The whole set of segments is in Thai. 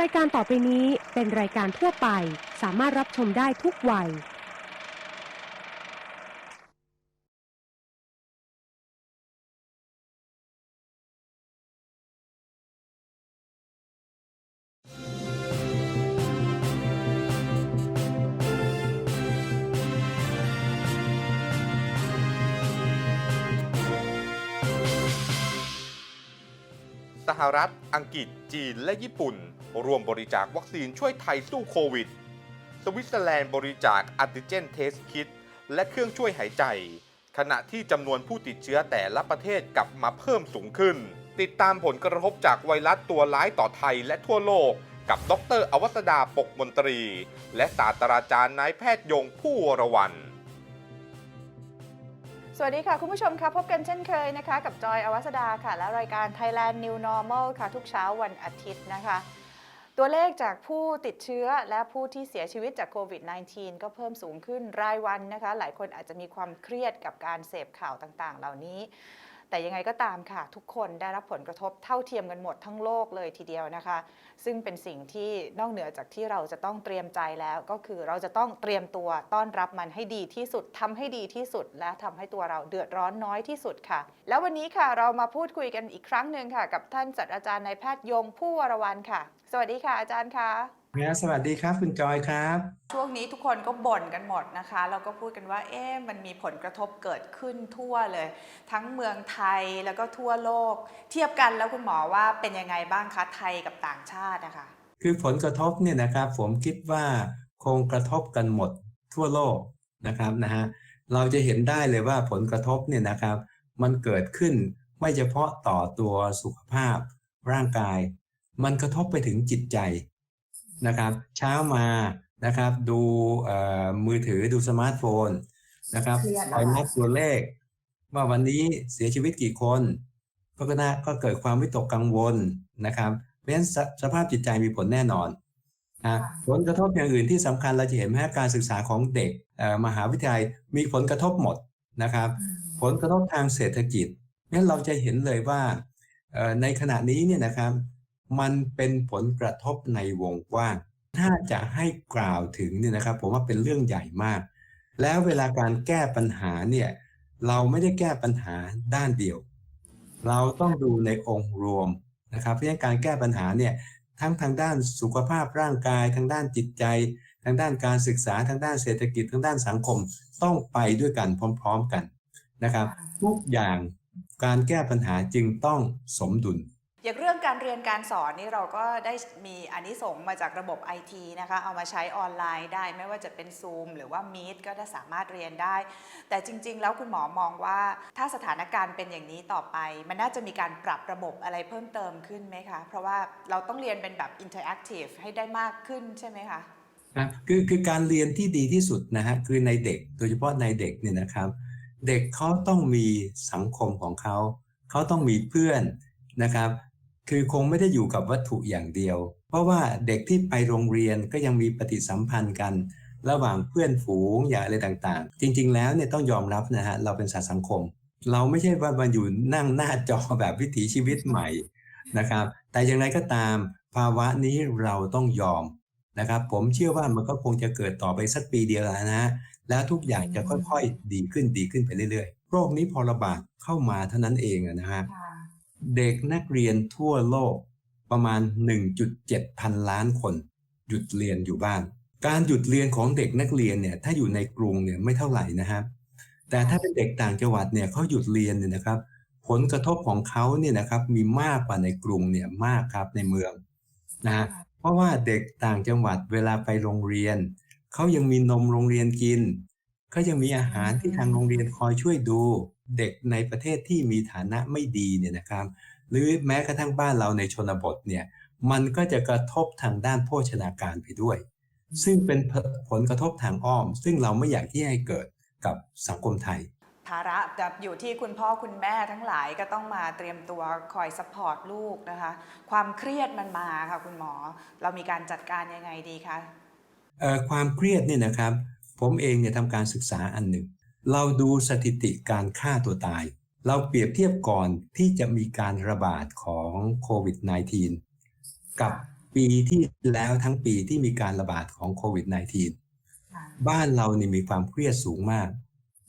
รายการต่อไปนี้เป็นรายการทั่วไป สามารถรับชมได้ทุกวัย สหรัฐ อังกฤษ จีน และญี่ปุ่น ร่วมบริจาควัคซีนช่วยไทยสู้โควิด สวิตเซอร์แลนด์บริจาคอันติเจนเทสคิดและเครื่องช่วยหายใจ ขณะที่จำนวนผู้ติดเชื้อแต่ละประเทศกลับมาเพิ่มสูงขึ้น ติดตามผลกระทบจากไวรัสตัวร้ายต่อไทยและทั่วโลก กับดรอวัสดาปกมนตรี และศาสตราจารย์นายแพทย์ยงผู้วรวันสวัสดีค่ะ คุณผู้ชมค่ะพบกันเช่นเคยนะคะ กับจอยอวัสดาค่ะ และรายการ Thailand New Normal ค่ะ ทุกเช้าวันอาทิตย์นะคะ ตัวเลขจากผู้ติดเชื้อและผู้ที่เสียชีวิตจากโควิด -19 ก็เพิ่มสูงขึ้นรายวันนะคะ หลายคนอาจจะมีความเครียดกับการเสพข่าวต่างๆ เหล่านี้ แต่ยังไงก็ตามค่ะ ทุกคนได้รับผลกระทบเท่าเทียมกันหมดทั้งโลกเลยทีเดียวนะคะ ซึ่งเป็นสิ่งที่นอกเหนือจากที่เราจะต้องเตรียมใจแล้วก็คือเราจะต้องเตรียมตัวต้อนรับมันให้ดีที่สุดทำให้ดีที่สุด และทำให้ตัวเราเดือดร้อนน้อยที่สุดค่ะ แล้ววันนี้ค่ะเรามาพูดคุยกันอีกครั้งหนึ่งค่ะ กับท่านศาสตราจารย์นายแพทย์ยงผู้วรวันค่ะ สวัสดีค่ะอาจารย์คะครับสวัสดีครับคุณจอยครับ ช่วงนี้ทุกคนก็บ่นกันหมดนะคะแล้วก็พูดกันว่าเอ๊ะมันมีผลกระทบเกิดขึ้นทั่วเลย ทั้งเมืองไทยแล้วก็ทั่วโลก เทียบกันแล้วคุณหมอว่าเป็นยังไงบ้างคะไทยกับต่างชาตินะคะ คือผลกระทบเนี่ยนะครับผมคิดว่าคงกระทบกันหมดทั่วโลกนะครับนะฮะเราจะเห็นได้เลยว่าผลกระทบเนี่ยนะครับ มันเกิดขึ้นไม่เฉพาะต่อตัวสุขภาพร่างกาย มันกระทบไปถึงจิตใจนะครับ เช้ามานะครับ ดูเอ่อมือถือดูสมาร์ทโฟนนะครับเครียดแล้วคอยนับตัวเลข ว่าวันนี้เสียชีวิตกี่คนก็ก็น่าก็เกิดความวิตกกังวลนะครับเพราะฉะนั้นสสภาพจิตใจมีผลแน่นอนนะผลกระทบอย่างอื่นที่สำคัญเราจะเห็นแม้การศึกษาของเด็กเอ่อมหาวิทยาลัยมีผลกระทบหมดนะครับ ผลกระทบทางเศรษฐกิจงั้นเราจะเห็นเลยว่าเอ่อในขณะนี้เนี่ยนะครับ มันเป็นผลกระทบในวงกว้าง ถ้าจะให้กล่าวถึงเนี่ยนะครับ ผมว่าเป็นเรื่องใหญ่มาก แล้วเวลาการแก้ปัญหาเนี่ยเราไม่ได้แก้ปัญหาด้านเดียว เราต้องดูในองค์รวมนะครับ เพราะฉะนั้นการแก้ปัญหาเนี่ยทั้งทางด้านสุขภาพร่างกาย ทางด้านจิตใจ ทางด้านการศึกษาทางด้านเศรษฐกิจทางด้านสังคมต้องไปด้วยกันพร้อม ๆกันนะครับ ทุกอย่างการแก้ปัญหาจึงต้องสมดุล อย่างเรื่องการเรียนการสอนนี่เราก็ได้มีอานิสงส์มาจากระบบไอทีนะคะ เอามาใช้ออนไลน์ได้ไม่ว่าจะเป็น Zoom หรือว่า Meet ก็ได้สามารถเรียนได้ แต่จริง ๆ แล้วคุณหมอมองว่าถ้าสถานการณ์เป็นอย่างนี้ต่อไป มันน่าจะมีการปรับระบบอะไรเพิ่มเติมขึ้นไหมคะ เพราะว่าเราต้องเรียนเป็นแบบ interactive ให้ได้มากขึ้นใช่ไหมคะครับคือคือการเรียนที่ดีที่สุดนะฮะคือในเด็กโดยเฉพาะในเด็กเนี่ยนะครับ เด็กเขาต้องมีสังคมของเขาเขาต้องมีเพื่อนนะครับ คือคงไม่ได้อยู่กับวัตถุอย่างเดียว เพราะว่าเด็กที่ไปโรงเรียนก็ยังมีปฏิสัมพันธ์กัน ระหว่างเพื่อนฝูงอย่างอะไรต่างๆ จริง ๆ แล้วเนี่ยต้องยอมรับนะฮะเราเป็นสัตว์สังคม เราไม่ใช่ว่ามาอยู่นั่งหน้าจอแบบวิถีชีวิตใหม่นะครับ แต่อย่างไรก็ตามภาวะนี้เราต้องยอมนะครับ ผมเชื่อว่ามันก็คงจะเกิดต่อไปสักปีเดียวแล้วนะ แล้วทุกอย่างจะค่อยๆดีขึ้นดีขึ้นไปเรื่อยๆ โรคนี้พอระบาดเข้ามาเท่านั้นเองอะนะฮะ เด็กนักเรียนทั่วโลกประมาณ 1.7 พันล้านคน หยุดเรียนอยู่บ้าน การหยุดเรียนของเด็กนักเรียนเนี่ยถ้าอยู่ในกรุงเนี่ยไม่เท่าไหร่นะครับ แต่ถ้าเป็นเด็กต่างจังหวัดเนี่ยเขาหยุดเรียนเนี่ยนะครับ ผลกระทบของเขาเนี่ยนะครับมีมากกว่าในกรุงเนี่ยมากครับในเมืองนะฮะเพราะว่าเด็กต่างจังหวัดเวลาไปโรงเรียนเขายังมีนมโรงเรียนกินเขายังมีอาหารที่ทางโรงเรียนคอยช่วยดู เด็กในประเทศที่มีฐานะไม่ดีเนี่ยนะครับ หรือแม้กระทั่งบ้านเราในชนบทเนี่ยมันก็จะกระทบทางด้านโภชนาการไปด้วย ซึ่งเป็นผลกระทบทางอ้อม ซึ่งเราไม่อยากที่ให้เกิดกับสังคมไทยภาระแบบอยู่ที่คุณพ่อคุณแม่ทั้งหลายก็ต้องมาเตรียมตัวคอยซัพพอร์ตลูกนะคะ ความเครียดมันมาค่ะคุณหมอ เรามีการจัดการยังไงดีคะเอ่อความเครียดเนี่ยนะครับ ผมเองเนี่ยทำการศึกษาอันหนึ่ง เราดูสถิติการฆ่าตัวตาย เราเปรียบเทียบก่อนที่จะมีการระบาดของโควิด -19 กับปีที่แล้วทั้งปีที่มีการระบาดของโควิด -19 บ้านเรานี่มีความเครียดสูงมาก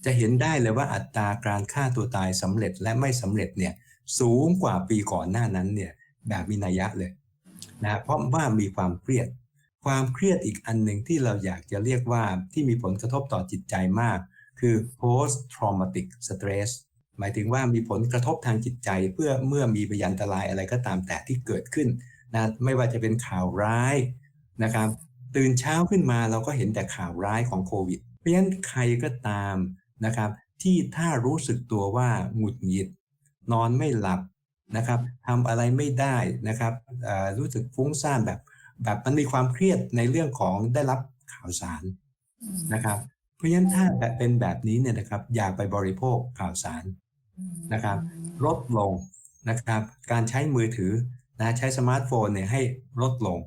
จะเห็นได้เลยว่าอัตราการฆ่าตัวตายสำเร็จและไม่สำเร็จเนี่ยสูงกว่าปีก่อนหน้านั้นเนี่ยแบบมีนัยยะเลยนะเพราะว่ามีความเครียด ความเครียดอีกอันหนึ่งที่เราอยากจะเรียกว่าที่มีผลกระทบต่อจิตใจมาก คือ post traumatic stress หมายถึงว่ามีผลกระทบทางจิตใจเพื่อเมื่อมีพยันตรายอะไรก็ตามแต่ที่เกิดขึ้นนะไม่ว่าจะเป็นข่าวร้ายนะครับ ตื่นเช้าขึ้นมาเราก็เห็นแต่ข่าวร้ายของโควิด เพราะฉะนั้นใครก็ตามนะครับที่ถ้ารู้สึกตัวว่าหงุดหงิด นอนไม่หลับนะครับทำอะไรไม่ได้นะครับรู้สึกฟุ้งซ่านแบบ แบบมันมีความเครียดในเรื่องของได้รับข่าวสารนะครับ เพราะฉะนั้นถ้าแบบเป็นแบบนี้เนี่ยนะครับอย่าไปบริโภคข่าวสารนะครับลดลงนะครับการใช้มือถือนะใช้สมาร์ทโฟนเนี่ยให้ลดลง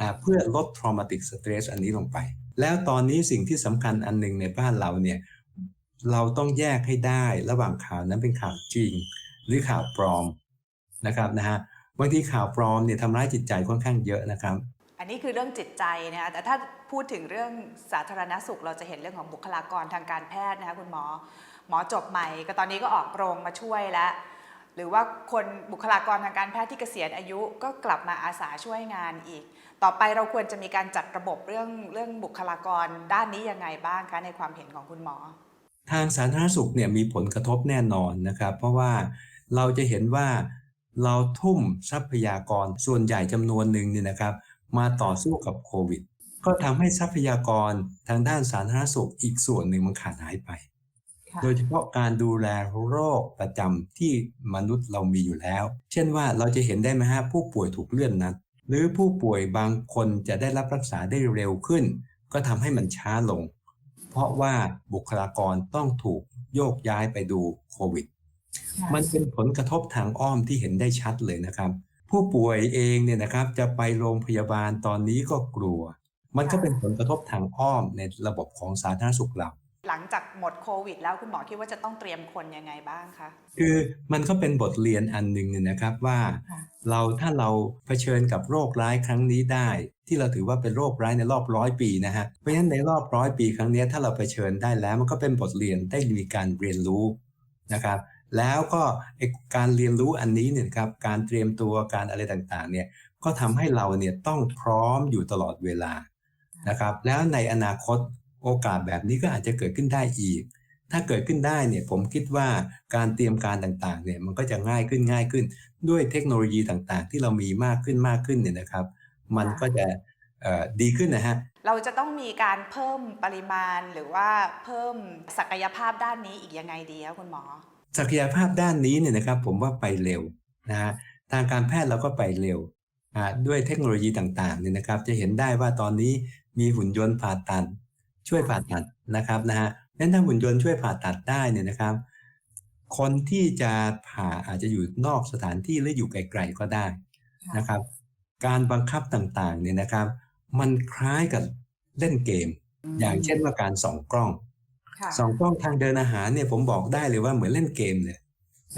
อ่าเพื่อลด traumatic stress อันนี้ลงไป แล้วตอนนี้สิ่งที่สำคัญอันหนึ่งในบ้านเราเนี่ยเราต้องแยกให้ได้ระหว่างข่าวนั้นเป็นข่าวจริง หรือข่าวปลอมนะครับนะฮะบางทีข่าวปลอมเนี่ยทำร้ายจิตใจค่อนข้างเยอะนะครับ อันนี้คือเรื่องจิตใจนะคะแต่ถ้าพูดถึงเรื่องสาธารณสุข เราจะเห็นเรื่องของบุคลากรทางการแพทย์นะคะคุณหมอหมอจบใหม่ ก็ตอนนี้ก็ออกโรงมาช่วยแล้ว หรือว่าคนบุคลากรทางการแพทย์ที่เกษียณอายุก็กลับมาอาสาช่วยงานอีก ต่อไปเราควรจะมีการจัดระบบเรื่องเรื่องบุคลากรด้านนี้ยังไงบ้างคะในความเห็นของคุณหมอ ทางสาธารณสุขเนี่ยมีผลกระทบแน่นอนนะครับ เพราะว่าเราจะเห็นว่าเราทุ่มทรัพยากรส่วนใหญ่จำนวนหนึ่งเนี่ยนะครับ มาต่อสู้กับโควิด ก็ทำให้ทรัพยากรทางด้านสาธารณสุขอีกส่วนหนึ่งมันขาดหายไป โดยเฉพาะการดูแลโรคประจำที่มนุษย์เรามีอยู่แล้ว เช่นว่าเราจะเห็นได้ไหมฮะผู้ป่วยถูกเลื่อนนัด หรือผู้ป่วยบางคนจะได้รับรักษาได้เร็วขึ้น ก็ทำให้มันช้าลง เพราะว่าบุคลากรต้องถูกโยกย้ายไปดูโควิดมันเป็นผลกระทบทางอ้อมที่เห็นได้ชัดเลยนะครับ ผู้ป่วยเองเนี่ยนะครับจะไปโรงพยาบาลตอนนี้ก็กลัว มันก็เป็นผลกระทบทางอ้อมในระบบของสาธารณสุขเราหลังจากหมดโควิด แล้วคุณหมอคิดว่าจะต้องเตรียมคนยังไงบ้างคะคือมันก็เป็นบทเรียนอันหนึ่งเนี่ยนะครับว่าค่ะเราถ้าเราเผชิญกับโรคร้ายครั้งนี้ได้ ที่เราถือว่าเป็นโรคร้ายในรอบร้อยปีนะฮะเพราะฉะนั้นในรอบร้อยปีครั้งเนี้ยถ้าเราเผชิญได้แล้วมันก็เป็นบทเรียนได้มีการเรียนรู้นะครับ แล้วก็การเรียนรู้อันนี้เนี่ยครับการเตรียมตัวการอะไรต่างๆเนี่ยก็ทำให้เราเนี่ยต้องพร้อมอยู่ตลอดเวลานะครับแล้วในอนาคตโอกาสแบบนี้ก็อาจจะเกิดขึ้นได้อีก ถ้าเกิดขึ้นได้เนี่ยผมคิดว่าการเตรียมการต่างๆเนี่ยมันก็จะง่ายขึ้นง่ายขึ้น ด้วยเทคโนโลยีต่างๆ ที่เรามีมากขึ้นมากขึ้นเนี่ยนะครับ มันก็จะดีขึ้นนะฮะเราจะต้องมีการเพิ่มปริมาณหรือว่าเพิ่มศักยภาพด้านนี้อีกยังไงดีคะคุณหมอ ศักยภาพด้านนี้เนี่ยนะครับ ผมว่าไปเร็วนะฮะทางการแพทย์เราก็ไปเร็วอ่าด้วยเทคโนโลยีต่างๆเนี่ยนะครับ จะเห็นได้ว่าตอนนี้มีหุ่นยนต์ผ่าตัดช่วยผ่าตัดนะครับนะฮะนั้นถ้าหุ่นยนต์ช่วยผ่าตัดได้เนี่ยนะครับ คนที่จะผ่าอาจจะอยู่นอกสถานที่หรืออยู่ไกลๆก็ได้นะครับ การบังคับต่างๆเนี่ยนะครับ มันคล้ายกับเล่นเกม อย่างเช่นว่าการส่องกล้องค่ะ สองกล้องทางเดินอาหารเนี่ยผมบอกได้เลยว่าเหมือนเล่นเกมเลย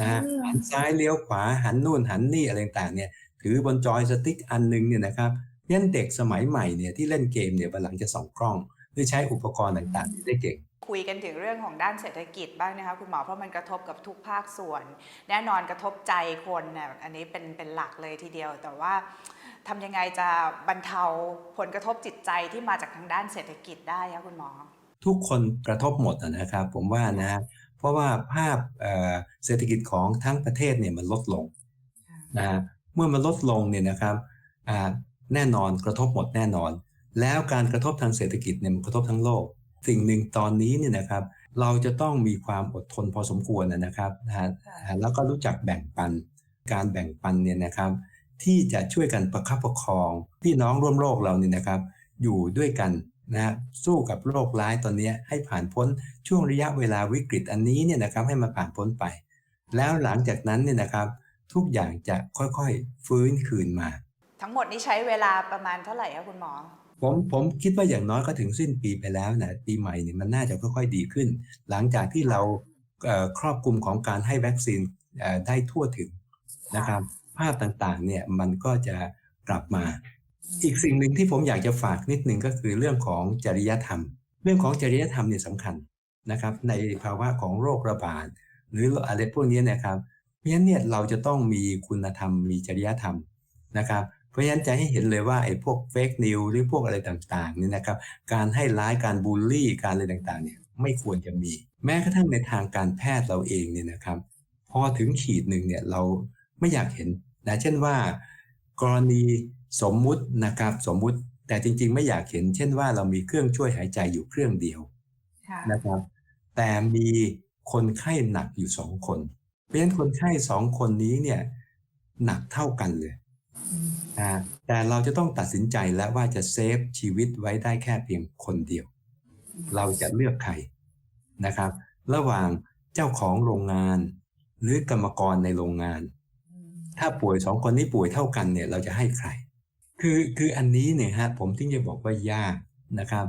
นะฮะอืมหันซ้ายเลี้ยวขวาหันนู่นหันนี่อะไรต่างๆเนี่ย ถือบนจอยสติ๊กอันหนึงเนี่ยนะครับเพราะฉะนั้นเด็กสมัยใหม่เนี่ยที่เล่นเกมเนี่ยวันหลังจะส่องกล้องหรือใช้อุปกรณ์ต่างๆที่ได้เก่งคุยกันถึงเรื่องของด้านเศรษฐกิจบ้างนะคะคุณหมอเพราะมันกระทบกับทุกภาคส่วน แน่นอนกระทบใจคนน่ะอันนี้เป็นเป็นหลักเลยทีเดียว แต่ว่าทำยังไงจะบรรเทาผลกระทบจิตใจที่มาจากทางด้านเศรษฐกิจได้คะคุณหมอ ทุกคนกระทบหมดอะนะครับ ผมว่านะฮะเพราะว่าภาพเอ่อเศรษฐกิจของทั้งประเทศเนี่ยมันลดลงนะฮะเมื่อมันลดลงเนี่ยนะครับอ่าแน่นอนกระทบหมดแน่นอน แล้วการกระทบทางเศรษฐกิจเนี่ยมันกระทบทั้งโลก สิ่งหนึ่งตอนนี้เนี่ยนะครับ เราจะต้องมีความอดทนพอสมควรนะนะครับนะฮะอ่าแล้วก็รู้จักแบ่งปัน การแบ่งปันเนี่ยนะครับ ที่จะช่วยกันประคับประคองพี่น้องร่วมโลกเราเนี่ยนะครับ อยู่ด้วยกัน นะฮะสู้กับโรคร้ายตอนเนี้ยให้ผ่านพ้นช่วงระยะเวลาวิกฤตอันนี้เนี่ยนะครับให้มันผ่านพ้นไป แล้วหลังจากนั้นเนี่ยนะครับทุกอย่างจะค่อยๆฟื้นคืนมา ทั้งหมดนี้ใช้เวลาประมาณเท่าไหร่คะคุณหมอ ผมผมคิดว่าอย่างน้อยก็ถึงสิ้นปีไปแล้วนะปีใหม่เนี่ยมันน่าจะค่อยๆดีขึ้น หลังจากที่เราเอ่อครอบคลุมของการให้วัคซีนเอ่อได้ทั่วถึงนะครับภาพต่างๆเนี่ยมันก็จะกลับมา อีกสิ่งหนึ่งที่ผมอยากจะฝากนิดหนึ่งก็คือเรื่องของจริยธรรม เรื่องของจริยธรรมเนี่ยสำคัญนะครับ ในภาวะของโรคระบาดหรืออะไรพวกนี้นะครับเพราะฉะนั้นเนี่ยเราจะต้องมีคุณธรรม มีจริยธรรมนะครับ เพราะฉะนั้นจะให้เห็นเลยว่าไอ้พวกเฟกนิวหรือพวกอะไรต่างๆเนี่ยนะครับ การให้ร้ายการบูลลี่การอะไรต่างๆเนี่ยไม่ควรจะมี แม้กระทั่งในทางการแพทย์เราเองเนี่ยนะครับพอถึงขีดหนึ่งเนี่ยเราไม่อยากเห็นนะเช่นว่า กรณี สมมุตินะครับสมมุติแต่จริงๆ ไม่อยากเห็น เช่นว่าเรามีเครื่องช่วยหายใจอยู่เครื่องเดียวค่ะนะครับ แต่มีคนไข้หนักอยู่สองคน เพราะฉะนั้นคนไข้สองคนนี้เนี่ยหนักเท่ากันเลยนะแต่เราจะต้องตัดสินใจแล้วว่าจะเซฟชีวิตไว้ได้แค่เพียงคนเดียว เราจะเลือกใครนะครับ ระหว่างเจ้าของโรงงาน หรือกรรมกรในโรงงาน ถ้าป่วยสองคนนี้ป่วยเท่ากันเนี่ย เราจะให้ใคร คือคืออันนี้เนี่ยฮะผมถึงจะบอกว่ายากนะครับ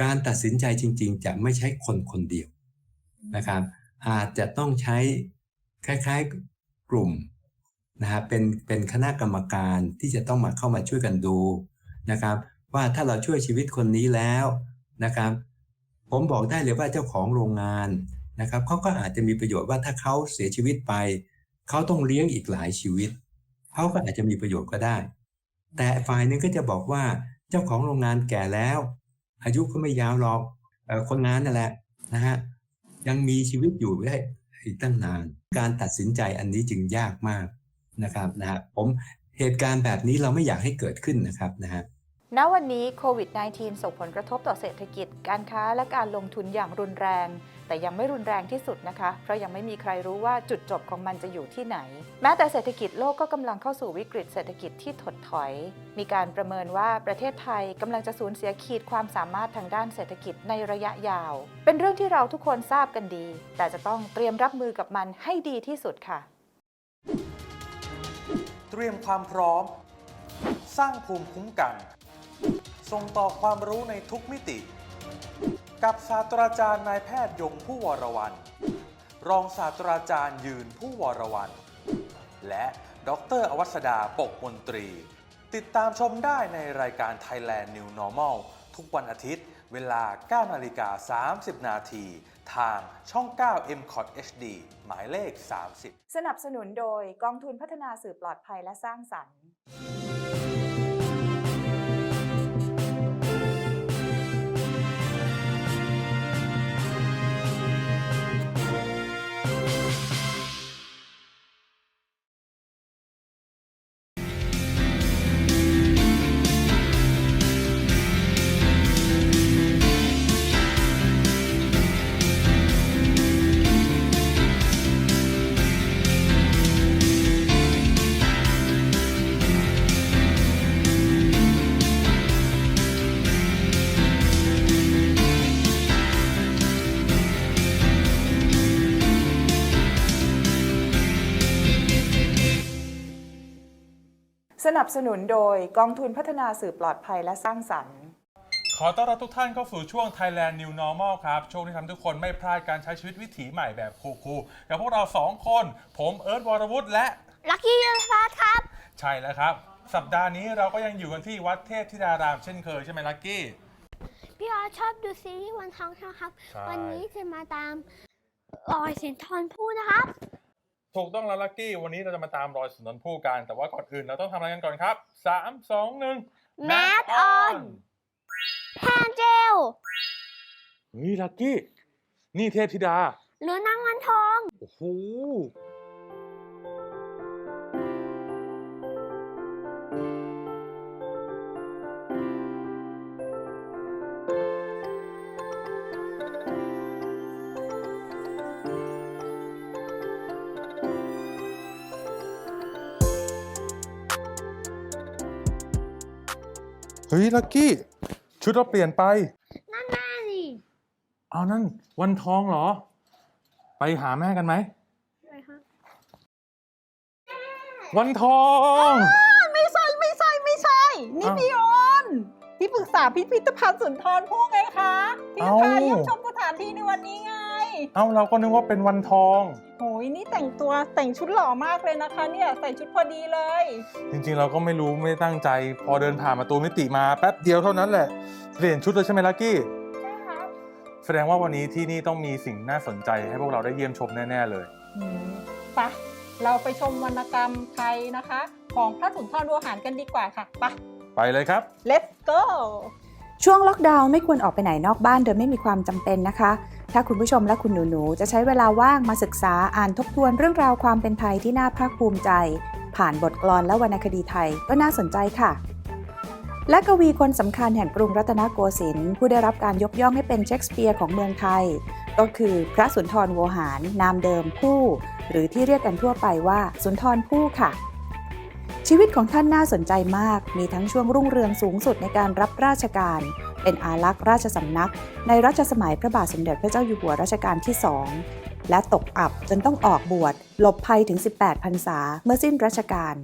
การตัดสินใจจริง ๆ จะไม่ใช่คนคนเดียวนะครับ อาจจะต้องใช้คล้ายๆกลุ่มนะฮะเป็นเป็นคณะกรรมการที่จะต้องมาเข้ามาช่วยกันดูนะครับ ว่าถ้าเราช่วยชีวิตคนนี้แล้วนะครับ ผมบอกได้เลยว่าเจ้าของโรงงานนะครับเขาก็อาจจะมีประโยชน์ว่าถ้าเขาเสียชีวิตไปเขาต้องเลี้ยงอีกหลายชีวิตเขาก็อาจจะมีประโยชน์ก็ได้ แต่ฝ่ายหนึงก็จะบอกว่าเจ้าของโรงงานแก่แล้ว อายุก็ไม่ยาวหรอกคนงานนั่นแหละนะฮะยังมีชีวิตอยู่ได้อีกตั้งนาน การตัดสินใจอันนี้จึงยากมากนะครับนะฮะผมเหตุการณ์แบบนี้เราไม่อยากให้เกิดขึ้นนะครับนะฮะณวันนี้โควิด -19 ส่งผลกระทบต่อเศรษฐกิจ การค้าและการลงทุนอย่างรุนแรง แต่ยังไม่รุนแรงที่สุดนะคะ เพราะยังไม่มีใครรู้ว่าจุดจบของมันจะอยู่ที่ไหน แม้แต่เศรษฐกิจโลกก็กำลังเข้าสู่วิกฤตเศรษฐกิจที่ถดถอย มีการประเมินว่าประเทศไทยกำลังจะสูญเสียขีดความสามารถทางด้านเศรษฐกิจในระยะยาว เป็นเรื่องที่เราทุกคนทราบกันดี แต่จะต้องเตรียมรับมือกับมันให้ดีที่สุดค่ะ เตรียมความพร้อม สร้างภูมิคุ้มกัน ส่งต่อความรู้ในทุกมิติ กับศาสตราจารย์นายแพทย์ยงผู้วรวันรองศาสตราจารย์ยืนผู้วรวันและดอกเตอรอวัสดาปกมนตรี ติดตามชมได้ในรายการ Thailand New Normal ทุกวันอาทิตย์ เวลา 9 นาฬิกา 30 นาที ทางช่อง 9 m c o t HD หมายเลข 30 สนับสนุนโดยกองทุนพัฒนาสื่อปลอดภัยและสร้างสรรค์ สนับสนุนโดยกองทุนพัฒนาสื่อปลอดภัยและสร้างสรรค์ ขอต้อนรับทุกท่านเข้าสู่ช่วง Thailand New Normal ครับ ช่วงที่ทำให้ทุกคนไม่พลาดการใช้ชีวิตวิถีใหม่แบบคูลๆกับพวกเราสองคน ผมเอิร์ธวรวุฒิและ ลักกี้ยูสปาร์ครับ ใช่แล้วครับ สัปดาห์นี้เราก็ยังอยู่กันที่วัดเทพธิดารามเช่นเคยใช่ไหมลักกี้ พี่ออสชอบดูซีรีส์วันทองใช่ไหมครับ ใช่ วันนี้จะมาตามรอยเสียงทอนพูดนะครับ ถูกต้องแล้วลักกี้ วันนี้เราจะมาตามรอยสุนทรภู่กัน แต่ว่าก่อนอื่นเราต้องทำอะไรกันก่อนครับ 3 2 1 Math on แพนเจลเฮ้ยลักกี้ นี่เทพธิดา หรือนางวันทอง โอ้โห ฮ้ยลักกี้ ชุดเราเปลี่ยนไป นั่นแน่สิเอานั่นวันทองเหรอ ไปหาแม่กันไหมอะไรคะวันทอง ไม่ใช่ไม่ใช่ไม่ใช่ นี่อ้าวพี่ออนที่ปรึกษาพิพิธภัณฑ์สุนทรภู่ไงคะที่เอ้า พาเยี่ยมชมสถานที่ในวันนี้ไง เอ้าเราก็นึกว่าเป็นวันทองโหยนี่แต่งตัวแต่งชุดหล่อมากเลยนะคะ เนี่ยใส่ชุดพอดีเลย จริงๆเราก็ไม่รู้ไม่ได้ตั้งใจ พอเดินผ่านประตูมิติมาแป๊บเดียวเท่านั้นแหละ เปลี่ยนชุดเลยใช่ไหมลักกี้ ใช่ครับแสดงว่าวันนี้ที่นี่ต้องมีสิ่งน่าสนใจให้พวกเราได้เยี่ยมชมแน่ๆเลยอืมไปะเราไปชมวรรณกรรมไทยนะคะ ของพระสุนทรโวหารกันดีกว่าค่ะไปะไปเลยครับ let's go ช่วงล็อกดาวน์ไม่ควรออกไปไหนนอกบ้านโดยไม่มีความจำเป็นนะคะ ถ้าคุณผู้ชมและคุณหนูๆ จะใช้เวลาว่างมาศึกษาอ่านทบทวนเรื่องราวความเป็นไทยที่น่าภาคภูมิใจ ผ่านบทกลอนและวรรณคดีไทยก็น่าสนใจค่ะ และกวีคนสำคัญแห่งกรุงรัตนโกสินทร์ผู้ได้รับการยกย่องให้เป็นเชคสเปียร์ของเมืองไทย ก็คือพระสุนทรโวหาร นามเดิมผู้ หรือที่เรียกกันทั่วไปว่าสุนทรภู่ค่ะ ชีวิตของท่านน่าสนใจมาก มีทั้งช่วงรุ่งเรืองสูงสุดในการรับราชการ เป็นอารักษ์ราชสำนัก ในรัชสมัยพระบาทสมเด็จพระเจ้าอยู่หัวรัชกาลที่สองและตกอับจนต้องออกบวชหลบภัยถึง 18พรรษาเมื่อสิ้นรัชกาล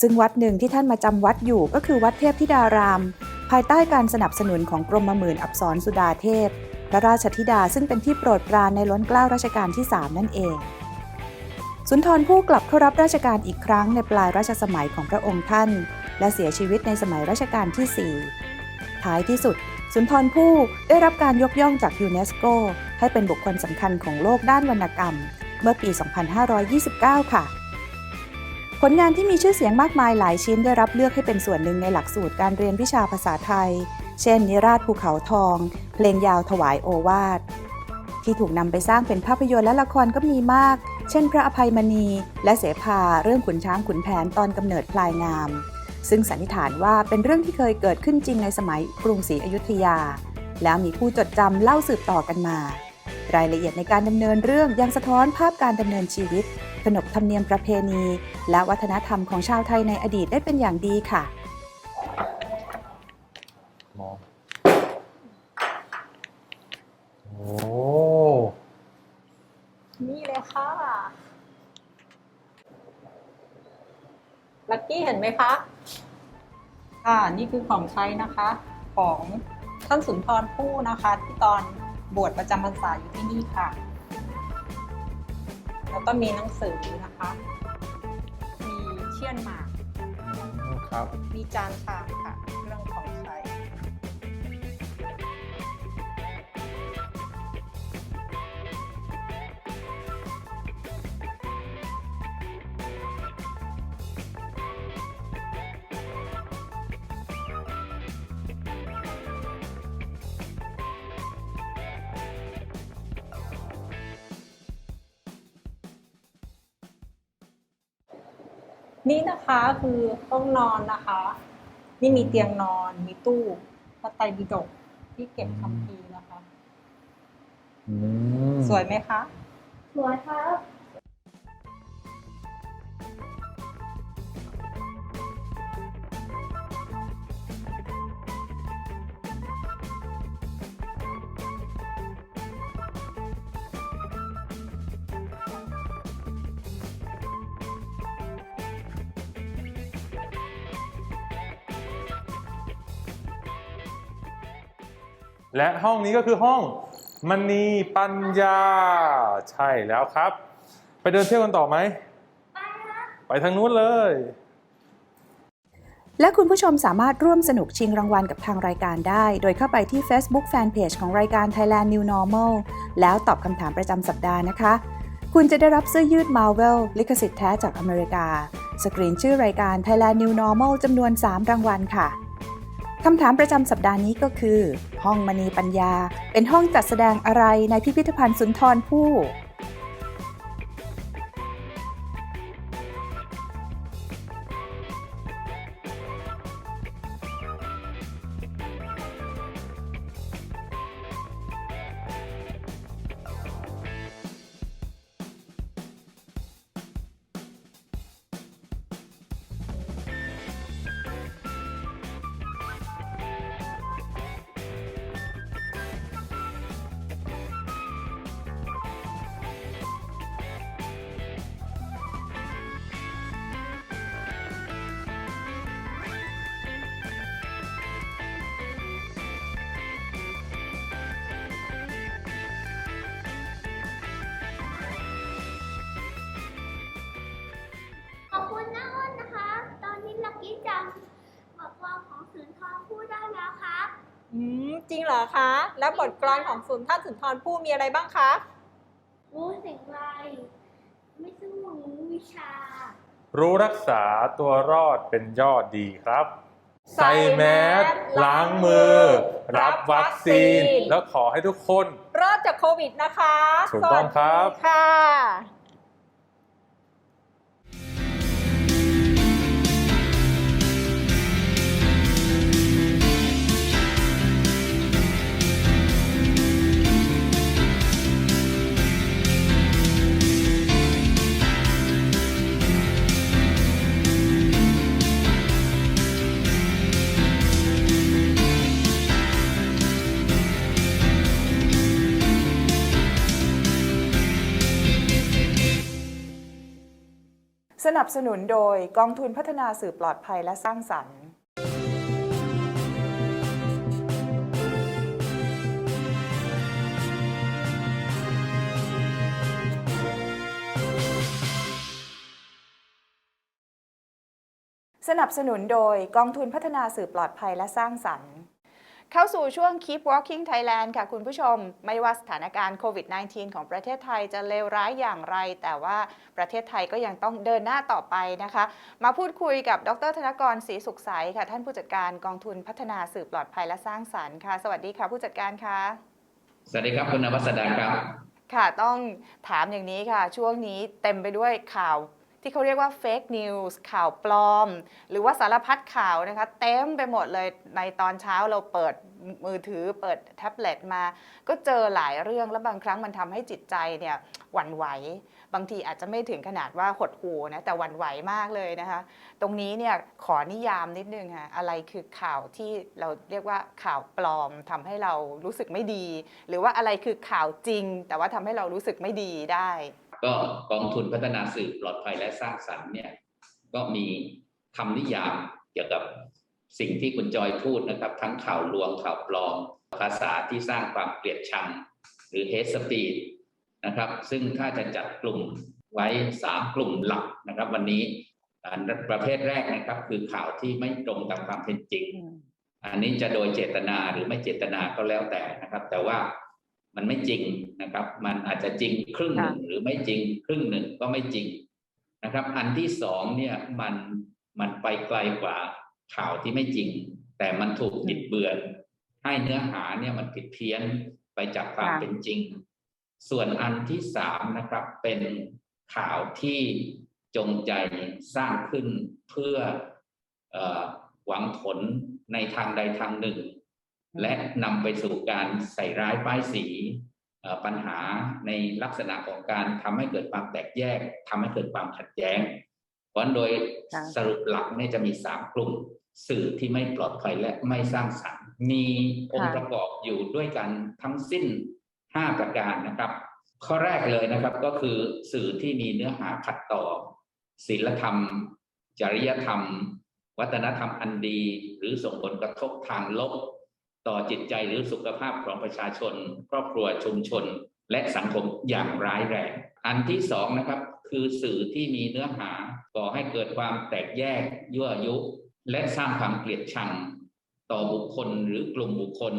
ซึ่งวัดหนึ่งที่ท่านมาจำวัดอยู่ก็คือวัดเทพธิดาราม ภายใต้การสนับสนุนของกรมหมื่นอักษรสุดาเทพ พระราชธิดาซึ่งเป็นที่โปรดปรานในล้นเกล้ารัชกาลที่ 3 นั่นเอง สุนทรภู่กลับเข้ารับราชการอีกครั้งในปลายรัชสมัยของพระองค์ท่าน และเสียชีวิตในสมัยรัชกาลที่ 4 ท้ายที่สุด สุนทรภู่ได้รับการยกย่องจากยูเนสโก ให้เป็นบุคคลสำคัญของโลกด้านวรรณกรรม เมื่อปี 2529 ค่ะ ผลงานที่มีชื่อเสียงมากมายหลายชิ้นได้รับเลือกให้เป็นส่วนหนึ่งในหลักสูตรการเรียนวิชาภาษาไทย เช่น นิราชภูเขาทอง เพลงยาวถวายโอวาทที่ถูกนำไปสร้างเป็นภาพยนตร์และละครก็มีมาก เช่น พระอภัยมณี และเสภาเรื่องขุนช้างขุนแผนตอนกำเนิดพลายงาม ซึ่งสันนิษฐานว่าเป็นเรื่องที่เคยเกิดขึ้นจริงในสมัยกรุงศรีอยุธยา แล้วมีผู้จดจำเล่าสืบต่อกันมา รายละเอียดในการดำเนินเรื่องยังสะท้อนภาพการดำเนินชีวิต ขนบธรรมเนียมประเพณี และวัฒนธรรมของชาวไทยในอดีตได้เป็นอย่างดีค่ะ มอง โอ้ นี่เลย ค่ะลักกี้เห็นไหมคะค่ะนี่คือของใช้นะคะของท่านสุนทรภู่นะคะ ที่ตอนบวชประจำพรรษาอยู่ที่นี่ค่ะ แล้วก็มีหนังสือนะคะ มีเชี่ยนหมาก ครับ มีจานชาม นี่นะคะคือห้องนอนนะคะ นี่มีเตียงนอน มีตู้พระไตรปิฎกที่เก็บคัมภีร์นะคะ อืมสวยไหมคะ สวยครับ และห้องนี้ก็คือห้องมณีปัญญา ใช่แล้วครับ ไปเดินเที่ยวกันต่อไหม ไปทางนู้นเลย และคุณผู้ชมสามารถร่วมสนุกชิงรางวัลกับทางรายการได้ โดยเข้าไปที่ Facebook Fanpage ของรายการ Thailand New Normal แล้วตอบคำถามประจำสัปดาห์นะคะ คุณจะได้รับเสื้อยืด Marvel ลิขสิทธิ์แท้จากอเมริกา สกรีนชื่อรายการ Thailand New Normal จำนวน 3 รางวัลค่ะ คำถามประจำสัปดาห์นี้ก็คือ ห้องมณีปัญญา เป็นห้องจัดแสดงอะไรในพิพิธภัณฑ์สุนทรภู่ อคะ แล้วบทกลอนของสุนท่านสุนทรภู่มีอะไรบ้างคะรู้สิ่งไร ไม่สู้หนูวิชา รู้รักษาตัวรอดเป็นยอดดีครับ ใส่แมสล้างมือ รับวัคซีน แล้วขอให้ทุกคน รอดจากโควิดนะคะถูกต้องครับสวัสดีค่ะ สนับสนุนโดยกองทุนพัฒนาสื่อปลอดภัยและสร้างสรรค์สนับสนุนโดยกองทุนพัฒนาสื่อปลอดภัยและสร้างสรรค์ เข้าสู่ช่วง Keep Walking Thailand ค่ะคุณผู้ชม ไม่ว่าสถานการณ์โควิด -19 ของประเทศไทยจะเลวร้ายอย่างไร แต่ว่าประเทศไทยก็ยังต้องเดินหน้าต่อไปนะคะ มาพูดคุยกับดรธนกรศรีสุขใสค่ะ ท่านผู้จัดการกองทุนพัฒนาสื่อปลอดภัยและสร้างสรรค์ค่ะ สวัสดีค่ะผู้จัดการค่ะ สวัสดีครับคุณนวัสดาครับ ค่ะต้องถามอย่างนี้ค่ะ ช่วงนี้เต็มไปด้วยข่าว ที่เขาเรียกว่า fake news ข่าวปลอม หรือว่าสารพัดข่าวนะคะ เต็มไปหมดเลยในตอนเช้าเราเปิดมือถือเปิดแท็บเล็ตมา ก็เจอหลายเรื่องแล้วบางครั้งมันทำให้จิตใจเนี่ยหวั่นไหว บางทีอาจจะไม่ถึงขนาดว่าหดหูนะแต่หวั่นไหวมากเลยนะคะ ตรงนี้เนี่ยขอนิยามนิดนึงค่ะอะไรคือข่าวที่เราเรียกว่าข่าวปลอมทำให้เรารู้สึกไม่ดี หรือว่าอะไรคือข่าวจริง แต่ว่าทำให้เรารู้สึกไม่ดีได้ ก็กองทุนพัฒนาสื่อปลอดภัยและสร้างสรรค์เนี่ยก็มีคำนิยามเกี่ยวกับสิ่งที่คุณจอยพูดนะครับ ทั้งข่าวลวงข่าวปลอม ภาษาที่สร้างความเกลียดชัง หรือ hate speech นะครับ ซึ่งถ้าจะจัดกลุ่มไว้ 3 กลุ่มหลักนะครับ วันนี้อประเภทแรกนะครับ คือข่าวที่ไม่ตรงตามความเป็นจริง อันนี้จะโดยเจตนาหรือไม่เจตนาก็แล้วแต่นะครับ แต่ว่า มันไม่จริงนะครับ มันอาจจะจริงครึ่งหนึ่งหรือไม่จริงครึ่งหนึ่งก็ไม่จริงนะครับ อันที่สองเนี่ยมันมันไปไกลกว่าข่าวที่ไม่จริง แต่มันถูกบิดเบือน ให้เนื้อหาเนี่ยมันผิดเพี้ยนไปจากความค่ะเป็นจริง ส่วนอันที่สามนะครับเป็นข่าวที่จงใจสร้างขึ้นเพื่อเออหวังผลในทางใดทางหนึ่ง และนำไปสู่การใส่ร้ายป้ายสีเอ่อปัญหาในลักษณะของการทำให้เกิดความแตกแยกทำให้เกิดความขัดแย้ง เพราะฉะนั้นโดยค่ะสรุปหลักเนี่ยจะมีสามกลุ่ม สื่อที่ไม่ปลอดภัยและไม่สร้างสรรค์ มีองค์ประกอบอยู่ด้วยกันทั้งสิ้น 5 ประการนะครับ ข้อแรกเลยนะครับก็คือสื่อที่มีเนื้อหาขัดต่อศีลธรรม จริยธรรม วัฒนธรรมอันดี หรือส่งผลกระทบทางลบ ต่อจิตใจหรือสุขภาพของประชาชน ครอบครัวชุมชน และสังคมอย่างร้ายแรง อันที่สองนะครับคือสื่อที่มีเนื้อหาก่อให้เกิดความแตกแยกยั่วยุ และสร้างความเกลียดชัง ต่อบุคคลหรือกลุ่มบุคคล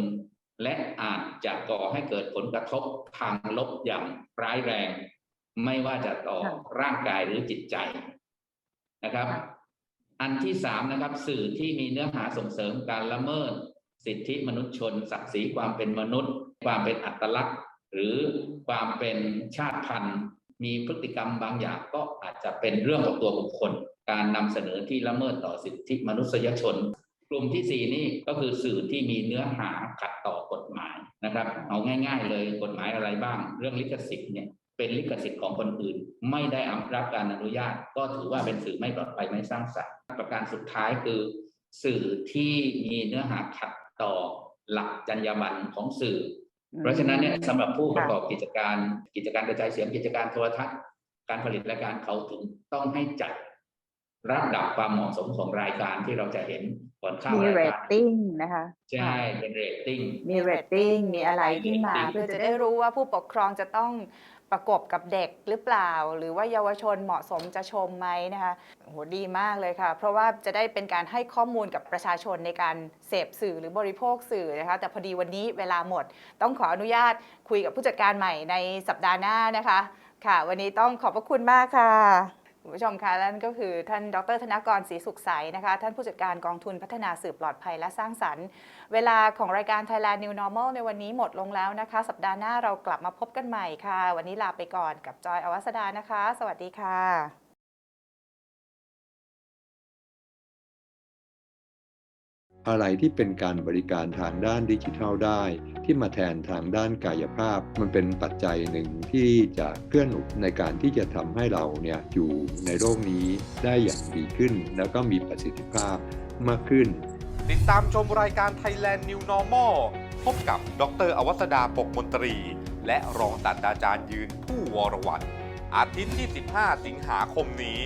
และอาจจะก่อให้เกิดผลกระทบทางลบอย่างร้ายแรง ไม่ว่าจะต่อร่างกายหรือจิตใจนะครับ อันที่สามนะครับ สื่อที่มีเนื้อหาส่งเสริมการละเมิด สิทธิมนุษยชน ศักดิ์ศรีความเป็นมนุษย์ ความเป็นอัตลักษณ์ หรือความเป็นชาติพันธุ์ มีพฤติกรรมบางอย่างก็อาจจะเป็นเรื่องของตัวบุคคล การนำเสนอที่ละเมิดต่อสิทธิมนุษยชน กลุ่มที่สี่นี่ก็คือสื่อที่มีเนื้อหาขัดต่อกฎหมายนะครับ เอาง่าย ๆ เลยกฎหมายอะไรบ้าง เรื่องลิขสิทธิ์เนี่ยเป็นลิขสิทธิ์ของคนอื่น ไม่ได้รับการอนุญาต ก็ถือว่าเป็นสื่อไม่ปลอดภัยไม่สร้างสรรค์ประการสุดท้ายคือ สื่อที่มีเนื้อหาขัด ต่อหลักจรรยาบรรณของสื่อ เพราะฉะนั้นเนี่ยสำหรับผู้ประกอบกิจการกิจการกระจายเสียงกิจการโทรทัศน์ การผลิตรายการเขาถึงต้องให้จัดระดับความเหมาะสมของรายการที่เราจะเห็นผลเข้ามีรายเรกาตรติ้งนะคะ ใช่เป็นเรตติ้งมีเรตติ้งมีอะไรขึ้นมา rating เพื่อจะได้รู้ว่าผู้ปกครองจะต้อง ประกบกับเด็กหรือเปล่า หรือว่าเยาวชนเหมาะสมจะชมไหมนะคะโหดีมากเลยค่ะ เพราะว่าจะได้เป็นการให้ข้อมูลกับประชาชนในการเสพสื่อหรือบริโภคสื่อนะคะแต่พอดีวันนี้เวลาหมด ต้องขออนุญาตคุยกับผู้จัดการใหม่ในสัปดาห์หน้านะคะ ค่ะ วันนี้ต้องขอบพระคุณมากค่ะ คุณผู้ชมคะนั่นก็คือท่านดร ธนกรศรีสุขใสนะคะ ท่านผู้จัดการกองทุนพัฒนาสื่อปลอดภัยและสร้างสรรค์ เวลาของรายการ Thailand New Normal ในวันนี้หมดลงแล้วนะคะ สัปดาห์หน้าเรากลับมาพบกันใหม่ค่ะ วันนี้ลาไปก่อนกับจอยอวัสดานะคะ สวัสดีค่ะ อะไรที่เป็นการบริการทางด้านดิจิทัลได้ ที่มาแทนทางด้านกายภาพ มันเป็นปัจจัยหนึ่งที่จะเกื้อหนุนในการที่จะทำให้เราเนี่ยอยู่ในโลกนี้ได้อย่างดีขึ้น แล้วก็มีประสิทธิภาพมากขึ้น ติดตามชมรายการ Thailand New Normal พบกับดรอวัสดาปกมนตรี และรองศาสตราจารย์ยืนผู้วรวัตรอาทิตย์ที่ 15 สิงหาคมนี้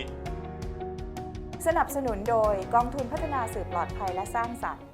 สนับสนุนโดยกองทุนพัฒนาสื่อปลอดภัยและสร้างสรรค์